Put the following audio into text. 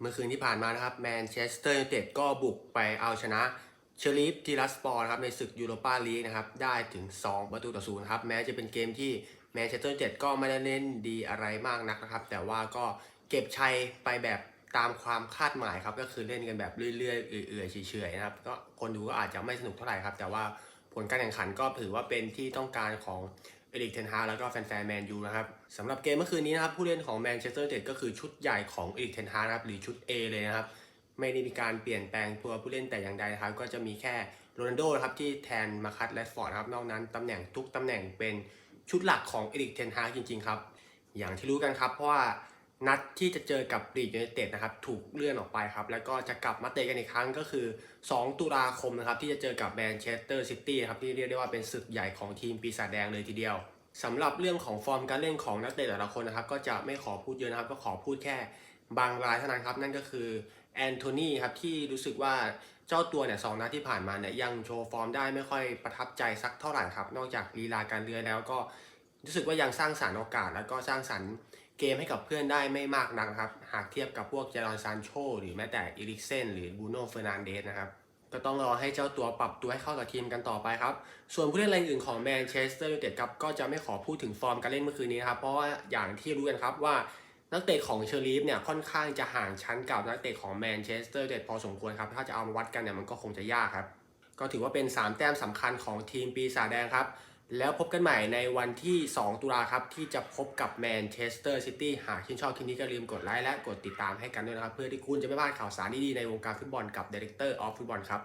เมื่อคืนที่ผ่านมานะครับแมนเชสเตอร์ยูไนเต็ดก็บุกไปเอาชนะเชอริฟทีรัสปอร์นะครับในศึกยูโรปาลีกนะครับได้ถึง 2 ประตูต่อศูนย์ครับแม้จะเป็นเกมที่แมนเชสเตอร์ยูไนเต็ดก็ไม่ได้เล่นดีอะไรมากนักนะครับ แต่ว่าก็เก็บชัยไปแบบตามความคาดหมายครับก็คือเล่นกันแบบเรื่อยๆเอื่อยๆเฉยๆนะครับก็คนดูก็อาจจะไม่สนุกเท่าไหร่ครับ แต่ว่าผลการแข่งขันก็ถือว่าเป็นที่ต้องการของ เอริกเทนฮาแล้วก็แฟนๆแมนยูนะครับสำหรับเกมเมื่อคืนนี้นะครับผู้เล่นของแมนเชสเตอร์เ t ดก็คือชุดใหญ่ของเอริกเทนฮานะครับหรือชุด A เลยนะครับไม่ได้มีการเปลี่ยนแปลงตัวผู้เล่นแต่อย่างใดครับก็จะมีแค่โรนัลโดนะครับที่แทนมาคัตแรดฟอร์ดครับนอกนั้นตำแหน่งทุกตำแหน่งเป็นชุดหลักของเอริกเทนฮาจริงๆครับอย่างที่รู้กันครับเพราะว่า นัดที่จะเจอกับลีดยูไนเต็ดนะครับถูกเลื่อนออกไปครับ แล้วก็จะกลับมาเตะกันอีกครั้งก็คือ 2 ตุลาคมนะครับที่จะเจอกับแมนเชสเตอร์ซิตี้ครับที่เรียกได้ว่าเป็นศึกใหญ่ของทีมปีศาจแดงเลยทีเดียวสำหรับเรื่องของฟอร์มการเล่นของนักเตะแต่ละคนนะครับก็จะไม่ขอพูดเยอะนะครับก็ขอพูดแค่บางรายเท่านั้นครับ นั่นก็คือแอนโทนีครับที่รู้สึกว่าเจ้าตัวเนี่ยสองนัดที่ผ่านมาเนี่ยยังโชว์ฟอร์มได้ไม่ค่อยประทับใจสักเท่าไหร่ครับ นอกจากลีลาการเลื้อยแล้วก็ รู้สึกว่ายังสร้างสรรค์โอกาส แล้วก็สร้างสรรค์เกมให้กับเพื่อนได้ไม่มากนักครับ หากเทียบกับพวกเจรอนซานโชหรือแม้แต่อีริกเซนหรือบูโน่เฟอร์นันเดสนะครับก็ต้องรอให้เจ้าตัวปรับตัวให้เข้ากับทีมกันต่อไปครับ ส่วนผู้เล่นรายอื่นของแมนเชสเตอร์ยูไนเต็ดครับก็จะไม่ขอพูดถึงฟอร์มการเล่นเมื่อคืนนี้นะครับ เพราะว่าอย่างที่รู้กันครับว่านักเตะของเชอรีฟเนี่ยค่อนข้างจะห่างชั้นกับนักเตะของแมนเชสเตอร์ยูไนเต็ดพอสมควรครับ ถ้าจะเอามาวัดกันเนี่ยมันก็คงจะยากครับ ก็ถือว่าเป็น 3 แต้มสำคัญของทีมปีศาจแดงครับ แล้วพบกันใหม่ในวันที่ 2 ตุลาครับ ที่จะพบกับแมนเชสเตอร์ซิตี้หากชื่นชอบคลิปนี้ก็ลืมกดไลค์และกดติดตามให้กันด้วยนะครับ เพื่อที่คุณจะไม่พลาดข่าวสารดีๆในวงการฟุตบอลกับดีเรคเตอร์ออฟฟุตบอลครับ